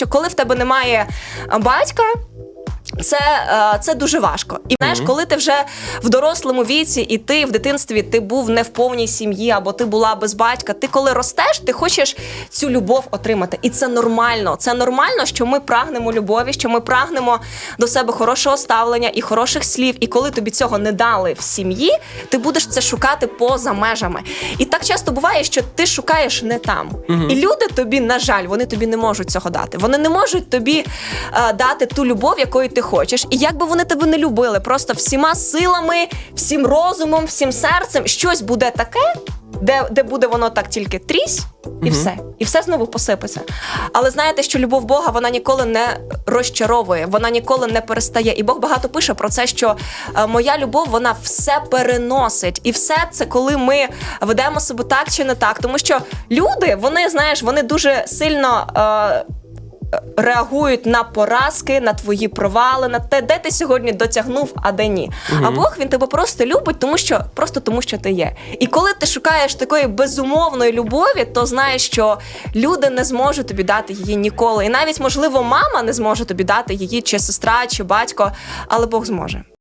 що коли в тебе немає батька. Це, е, це дуже важко. І знаєш, коли ти вже в дорослому віці, і ти в дитинстві ти був не в повній сім'ї, або ти була без батька. Ти коли ростеш, ти хочеш цю любов отримати. І це нормально. Це нормально, що ми прагнемо любові, що ми прагнемо до себе хорошого ставлення і хороших слів. І коли тобі цього не дали в сім'ї, ти будеш це шукати поза межами. І так часто буває, що ти шукаєш не там. І люди тобі, на жаль, вони тобі не можуть цього дати. Вони не можуть тобі е, дати ту любов, якої ти хочеш. І як би вони тебе не любили, просто всіма силами, всім розумом, всім серцем, щось буде таке. Де, де буде воно так тільки трісь, і все, і все знову посипеться. Але знаєте, що любов Бога вона ніколи не розчаровує, вона ніколи не перестає. І Бог багато пише про це, що е, моя любов вона все переносить, і все це коли ми ведемо себе так чи не так. Тому що люди, вони знаєш, вони дуже сильно. Е, реагують на поразки, на твої провали, на те, де ти сьогодні дотягнув, а де ні. А Бог він тебе просто любить, тому що просто тому, що ти є. І коли ти шукаєш такої безумовної любові, то знаєш, що люди не зможуть тобі дати її ніколи. І навіть можливо, мама не зможе тобі дати її, чи сестра, чи батько, але Бог зможе.